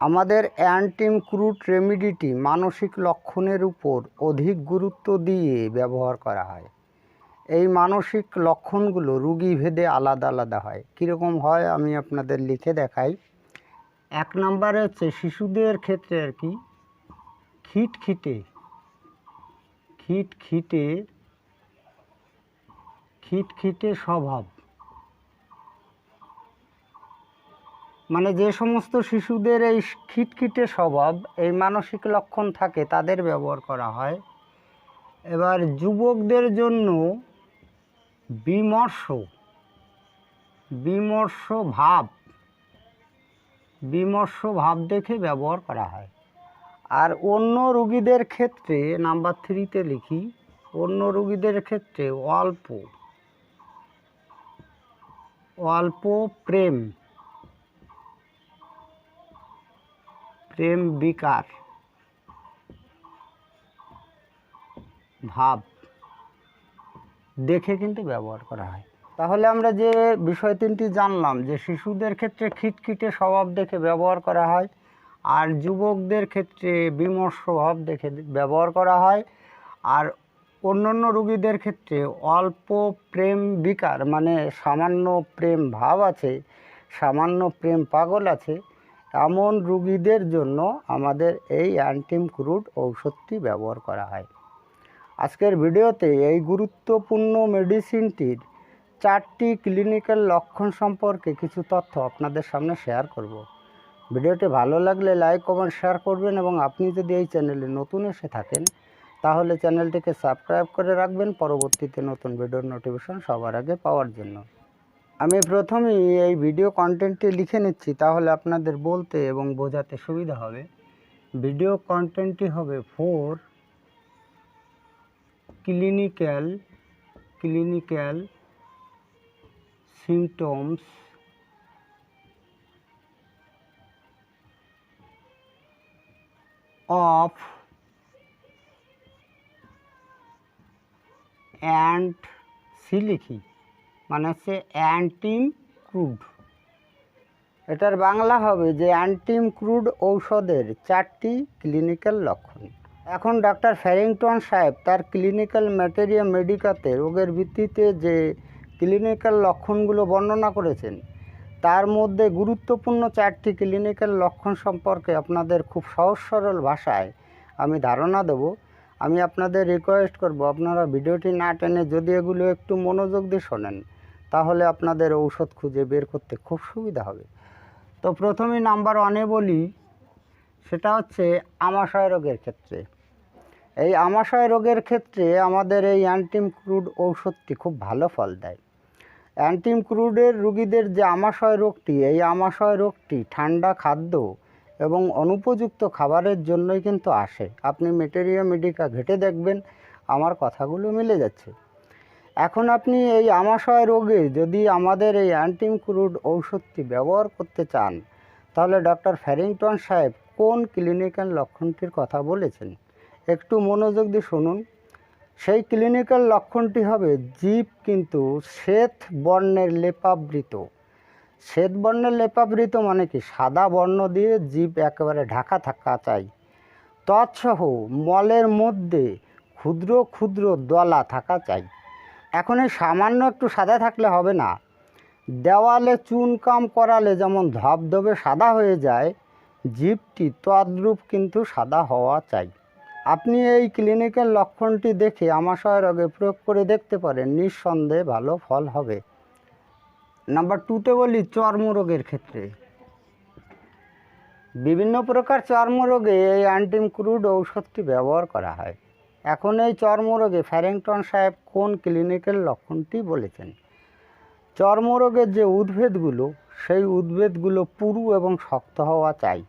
আমাদের অ্যান্টিম ক্রুট রেমিডিটি মানসিক লক্ষণের উপর অধিক গুরুত্ব দিয়ে ব্যবহার করা হয়। এই মানসিক লক্ষণগুলো রুগী ভেদে আলাদা আলাদা হয়। কীরকম হয় আমি আপনাদের লিখে দেখাই। এক নম্বরে হচ্ছে শিশুদের ক্ষেত্রে আর কি, খিটখিটে খিটখিটে খিটখিটে স্বভাব। মানে যে সমস্ত শিশুদের এই খিটখিটে স্বভাব, এই মানসিক লক্ষণ থাকে তাদের ব্যবহার করা হয়। এবার যুবকদের জন্য বিমর্ষ বিমর্ষ ভাব বিমর্ষ ভাব দেখে ব্যবহার করা হয়। আর অন্য রুগীদের ক্ষেত্রে, নাম্বার থ্রিতে লিখি, অন্য রুগীদের ক্ষেত্রে অল্প অল্প প্রেম। প্রেম বিকার। ভাব। দেখে কিন্তু ব্যবহার করা হয়। তাহলে আমরা যে বিষয় তিনটি জানলাম, যে শিশুদের ক্ষেত্রে খিটখিটে স্বভাব দেখে ব্যবহার করা হয়, আর যুবকদের ক্ষেত্রে বিমর্ষ ভাব দেখে ব্যবহার করা হয়, আর অন্যান্য রুগীদের ক্ষেত্রে অল্প প্রেম বিকার মানে সামান্য প্রেম ভাব আছে, সামান্য প্রেম পাগল আছে এমন রুগীদের জন্য আমাদের এই অ্যান্টিম ক্রুড ঔষধটি ব্যবহার করা হয়। আজকের ভিডিওতে এই গুরুত্বপূর্ণ মেডিসিনটির চারটি ক্লিনিক্যাল লক্ষণ সম্পর্কে কিছু তথ্য আপনাদের সামনে শেয়ার করব। ভিডিওটি ভালো লাগলে লাইক, কমেন্ট, শেয়ার করবেন এবং আপনি যদি এই চ্যানেলে নতুন এসে থাকেন, তাহলে চ্যানেলটিকে সাবস্ক্রাইব করে রাখবেন। পরবর্তীতে নতুন ভিডিওর নোটিফিকেশন সবার আগে পাওয়ার জন্য। আমি প্রথমেই এই ভিডিও কন্টেন্টটি লিখে নিচ্ছি, তাহলে আপনাদের বলতে এবং বোঝাতে সুবিধা হবে। ভিডিও কন্টেন্টটি হবে for clinical clinical symptoms of and C লিখি মানে হচ্ছে অ্যান্টিম ক্রুড। এটার বাংলা হবে যে অ্যান্টিম ক্রুড ঔষধের চারটি ক্লিনিক্যাল লক্ষণ। এখন ডাক্তার ফ্যারিংটন সাহেব তার ক্লিনিক্যাল ম্যাটেরিয়া মেডিকাতে রোগের ভিত্তিতে যে ক্লিনিক্যাল লক্ষণগুলো বর্ণনা করেছেন, তার মধ্যে গুরুত্বপূর্ণ চারটি ক্লিনিক্যাল লক্ষণ সম্পর্কে আপনাদের খুব সহজ সরল ভাষায় আমি ধারণা দেব। আমি আপনাদের রিকোয়েস্ট করব আপনারা ভিডিওটি না টেনে যদি এগুলো একটু মনোযোগ দিয়ে শোনেন। তাহলে আপনাদের ঔষধ খুঁজে বের করতে খুব সুবিধা হবে। তো প্রথমেই নাম্বার ওয়ানে বলি, সেটা হচ্ছে আমাশয় রোগের ক্ষেত্রে। এই আমাশয় রোগের ক্ষেত্রে আমাদের এই অ্যান্টিম ক্রুড ঔষধটি খুব ভালো ফল দেয়। অ্যান্টিম ক্রুডের রুগীদের যে আমাশয় রোগটি, এই আমাশয় রোগটি ঠান্ডা খাদ্য এবং অনুপযুক্ত খাবারের জন্যই কিন্তু আসে। আপনি মেটেরিয়া মেডিকা ঘেটে দেখবেন, আমার কথাগুলো মিলে যাচ্ছে। এখন আপনি এই আমাশয় রোগে যদি আমাদের এই অ্যান্টিম ক্রুড ঔষধটি ব্যবহার করতে চান, তাহলে ডক্টর ফ্যারিংটন সাহেব কোন ক্লিনিক্যাল লক্ষণটির কথা বলেছেন? একটু মনোযোগ দিয়ে শুনুন। সেই ক্লিনিক্যাল লক্ষণটি হবে জীব কিন্তু শ্বেত বর্ণের লেপাবৃত। শ্বেত বর্ণের লেপাবৃত মানে কি? সাদা বর্ণ দিয়ে জীব একেবারে ঢাকা থাকা চাই তৎসহ মলের মধ্যে ক্ষুদ্র ক্ষুদ্র দলা থাকা চাই। এখন এই সামান্য একটু সাদা থাকলে হবে না। দেওয়ালে চুনকাম করালে যেমন ধবধবে সাদা হয়ে যায় জীবটি তদ্রূপ কিন্তু সাদা হওয়া চাই। আপনি এই ক্লিনিকের লক্ষণটি দেখে আমাশয় রোগে প্রয়োগ করে দেখতে পারেন, নিঃসন্দেহে ভালো ফল হবে। নাম্বার টুতে বলি চর্মরোগের ক্ষেত্রে। বিভিন্ন প্রকার চর্মরোগে এই অ্যান্টিম ক্রুড ঔষধটি ব্যবহার করা হয়। এখন এই চর্মরোগে ফ্যারিংটন সাহেব কোন ক্লিনিকের লক্ষণটি বলেছেন? চর্মরোগের যে উদ্ভিদগুলো, সেই উদ্ভিদগুলো পুরু এবং শক্ত হওয়া চাই।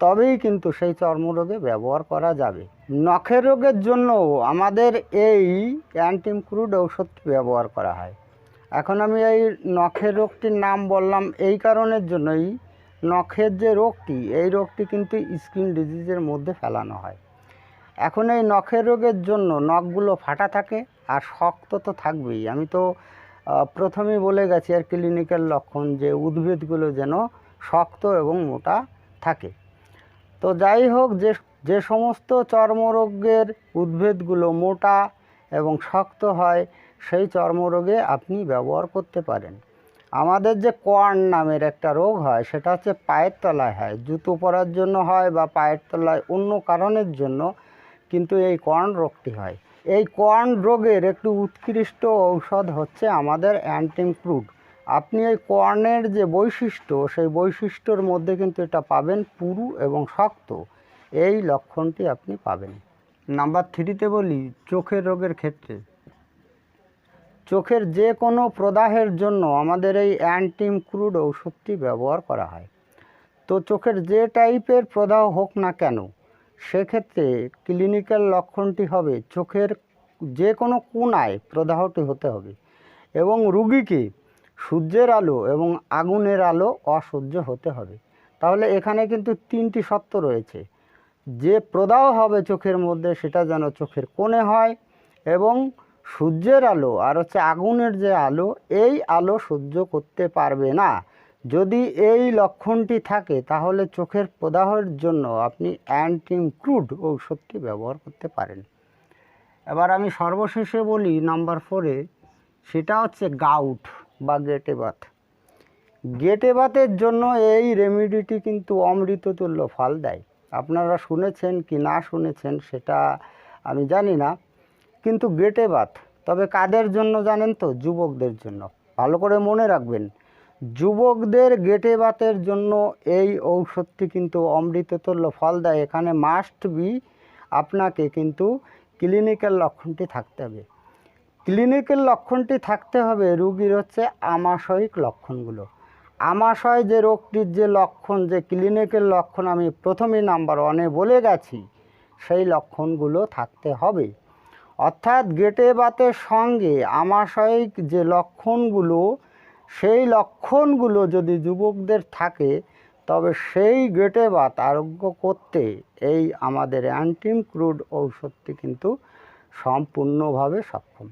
তবেই কিন্তু সেই চর্মরোগে ব্যবহার করা যাবে। নখের রোগের জন্য আমাদের এই অ্যান্টিম ক্রুড ঔষধটি ব্যবহার করা হয়। এখন আমি এই নখের রোগটির নাম বললাম এই কারণের জন্যই। নখের যে রোগটি, এই রোগটি কিন্তু স্কিন ডিজিজের মধ্যে ফেলানো হয়। এখন এই নখের রোগের জন্য নখগুলো ফাটা থাকে আর শক্ত তো থাকবেই। আমি তো প্রথমেই বলে গেছি আর ক্লিনিক্যাল লক্ষণ যে উদ্ভিদগুলো যেন শক্ত এবং মোটা থাকে। তো যাই হোক, যে যে সমস্ত চর্মরোগের উদ্ভিদগুলো মোটা এবং শক্ত হয়, সেই চর্মরোগে আপনি ব্যবহার করতে পারেন। আমাদের যে কোয়ার্ন নামের একটা রোগ হয়, সেটা হচ্ছে পায়ের তলায় হয়। জুতো পরার জন্য হয় বা পায়ের তলায় অন্য কারণের জন্য কিন্তু এই কর্ন রোগটি হয়। এই কর্ন রোগের একটি উৎকৃষ্ট ঔষধ হচ্ছে আমাদের অ্যান্টিম ক্রুড। আপনি এই কর্নের যে বৈশিষ্ট্য, সেই বৈশিষ্ট্যর মধ্যে কিন্তু এটা পাবেন পুরু এবং শক্ত। এই লক্ষণটি আপনি পাবেন। নাম্বার থ্রিতে বলি, চোখের রোগের ক্ষেত্রে। চোখের যে কোনো প্রদাহের জন্য আমাদের এই অ্যান্টিম ক্রুড ঔষধটি ব্যবহার করা হয়। তো চোখের যে টাইপের প্রদাহ হোক না কেন সেক্ষেত্রে ক্লিনিক্যাল লক্ষণটি হবে চোখের যে কোনো কোনায় প্রদাহটি হতে হবে এবং রুগীকে সূর্যের আলো এবং আগুনের আলো অসহ্য হতে হবে। তাহলে এখানে কিন্তু তিনটি সত্য রয়েছে। যে প্রদাহ হবে চোখের মধ্যে সেটা যেন চোখের কোণে হয় এবং সূর্যের আলো আর হচ্ছে আগুনের যে আলো, এই আলো সহ্য করতে পারবে না। যদি এই লক্ষণটি থাকে, তাহলে চোখের প্রদাহের জন্য আপনি অ্যান্টিম ক্রুড ঔষধটি ব্যবহার করতে পারেন। এবার আমি সর্বশেষে বলি, নাম্বার ফোরে সেটা হচ্ছে গাউট বা গেটে বাত গেটে বাতের জন্য এই রেমিডিটি কিন্তু অমৃততুল্য ফল দেয়। আপনারা শুনেছেন কি না শুনেছেন সেটা আমি জানি না, কিন্তু গেটে বাত তবে কাদের জন্য জানেন তো? যুবকদের জন্য। ভালো করে মনে রাখবেন। যুবকদের গেটে বাতের জন্য এই ঔষধটি কিন্তু অমৃততুল্য ফল দেয়। এখানে মাস্ট বি আপনাকে কিন্তু ক্লিনিক্যাল লক্ষণটি থাকতে হবে। ক্লিনিক্যাল লক্ষণটি থাকতে হবে রুগীর হচ্ছে আমাশয়িক লক্ষণগুলো। আমাশয় যে রোগটির যে লক্ষণ, যে ক্লিনিক্যাল লক্ষণ আমি প্রথমেই নাম্বার ওয়ানে বলে গেছি, সেই লক্ষণগুলো থাকতে হবে। অর্থাৎ গেটে বাতের সঙ্গে আমাশয়িক যে লক্ষণগুলো সেই লক্ষণগুলো যদি যুবকদের থাকে, তবে সেই গেটে বাত আরোগ্য করতে এই আমাদের অ্যান্টিম ক্রুড ঔষধটি কিন্তু সম্পূর্ণভাবে সক্ষম।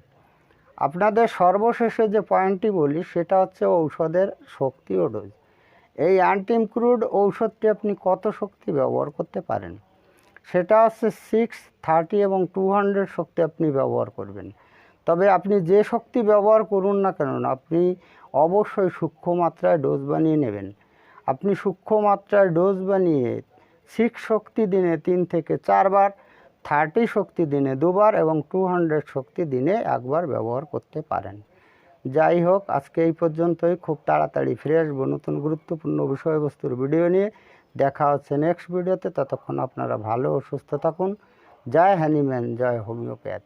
আপনাদের সর্বশেষে যে পয়েন্টটি বলি, সেটা হচ্ছে ঔষধের শক্তি ও ডোজ। এই অ্যান্টিম ক্রুড ঔষধটি আপনি কত শক্তি ব্যবহার করতে পারেন? সেটা হচ্ছে সিক্স থার্টি এবং টু হান্ড্রেড শক্তি আপনি ব্যবহার করবেন। তবে আপনি যে শক্তি ব্যবহার করুন না কেন আপনি অবশ্যই সূক্ষ্ম মাত্রায় ডোজ বানিয়ে নেবেন। আপনি সূক্ষ্ম মাত্রায় ডোজ বানিয়ে সিক্স শক্তি দিনে তিন থেকে চারবার থার্টি শক্তি দিনে দুবার এবং টু হান্ড্রেড শক্তি দিনে একবার ব্যবহার করতে পারেন। যাই হোক, আজকে এই পর্যন্তই। খুব তাড়াতাড়ি ফিরে আসব নতুন গুরুত্বপূর্ণ বিষয়বস্তুর ভিডিও নিয়ে। দেখা হচ্ছে নেক্সট ভিডিওতে ততক্ষণ আপনারা ভালো ও সুস্থ থাকুন। জয় হ্যানিম্যান জয় হোমিওপ্যাথ।